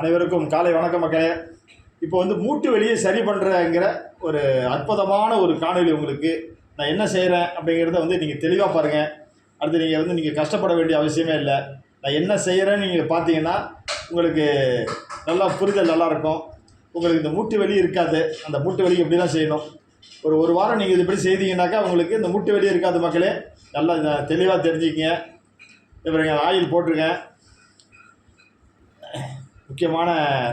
அனைவருக்கும் காலை வணக்கம் மக்களே. இப்போ வந்து மூட்டு வலியை சரி பண்ணுறங்கிற ஒரு அற்புதமான ஒரு காணொளி உங்களுக்கு நான் என்ன செய்கிறேன் அப்படிங்கிறத வந்து நீங்கள் தெளிவாக பாருங்கள் அடுத்து நீங்கள் வந்து நீங்கள் கஷ்டப்பட வேண்டிய அவசியமே இல்லை. நான் என்ன செய்கிறேன்னு நீங்கள் பார்த்தீங்கன்னா உங்களுக்கு நல்லா புரிதல் நல்லாயிருக்கும் உங்களுக்கு இந்த மூட்டு வலி இருக்காது. அந்த மூட்டு வெளி எப்படி தான் செய்யணும்? ஒரு ஒரு வாரம் நீங்கள் இது இப்படி செய்தீங்கன்னாக்கா உங்களுக்கு இந்த மூட்டு வெளியே இருக்காது மக்களே. நல்லா தெளிவாக தெரிஞ்சுக்கிங்க. இப்போ ஆயில் போட்டிருக்கேன் முக்கியமான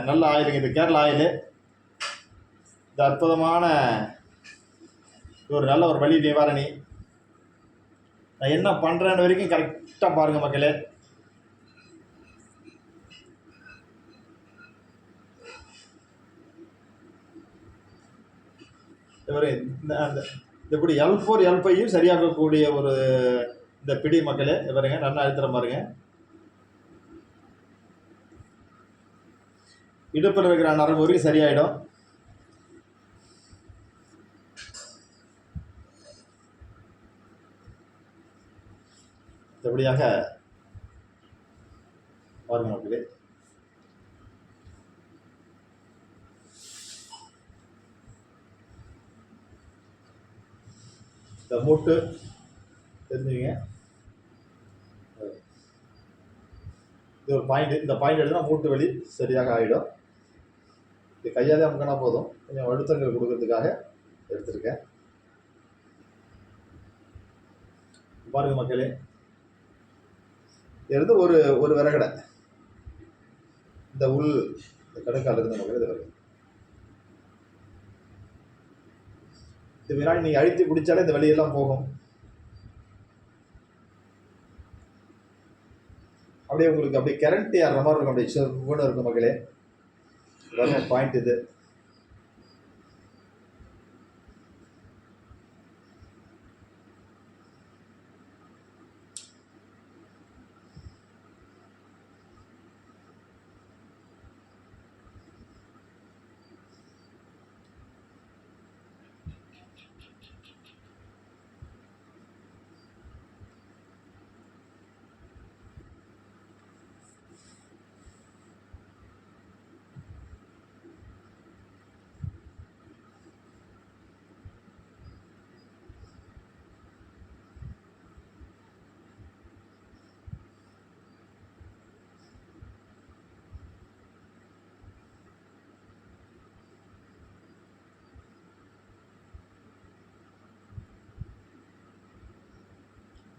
நல்ல ஆயிலுங்க இது கேரளா ஆயில் இது அற்புதமான ஒரு நல்ல ஒரு வழி நிவாரணி. நான் என்ன பண்ணுறேன்னு வரைக்கும் கரெக்டாக பாருங்கள் மக்களே. இவர் இந்த அந்த இப்படி எல் ஃபோர் எல் ஃபையும் சரியாக்கக்கூடிய ஒரு இந்த பிடி மக்களே இவருங்க நல்லா அழுத்துகிற பாருங்கள் இடுப்பில் இருக்கிற நரம்பு வரைக்கும் சரியாயிடும். இப்படியாக பாருங்க மக்களே. இந்த மூட்டு தெரிஞ்சுங்க இது ஒரு பாயிண்ட் இந்த பாயிண்ட் எடுத்தால் மூட்டு வலி சரியாக ஆகிடும் இது கையாலே அமுக்கினா போதும். கொஞ்சம் அழுத்தங்கள் கொடுக்கறதுக்காக எடுத்திருக்கேன். பாருங்க மக்களே. இது ஒரு ஒரு விறகடை. இந்த உள் இந்த கடைக்கால இருந்த மக்கள் இது வரைக்கும் இது வினாடி நீங்கள் அழுத்தி பிடிச்சாலே இந்த வெளியெல்லாம் போகும். அப்படியே உங்களுக்கு அப்படியே கரண்ட் ஏறுற மாதிரி இருக்கும். அப்படியே இருக்கும் மக்களே. பாயிண்ட் இது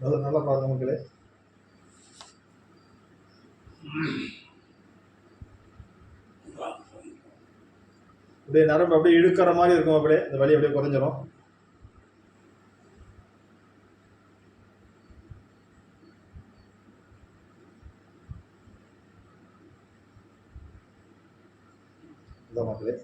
நல்லா நல்லா பாருங்க மக்களே. அப்படியே நரம்பு அப்படியே இழுக்கிற மாதிரி இருக்கும் அப்படியே இந்த வலி அப்படியே குறைஞ்சிரும். இந்த மக்களே.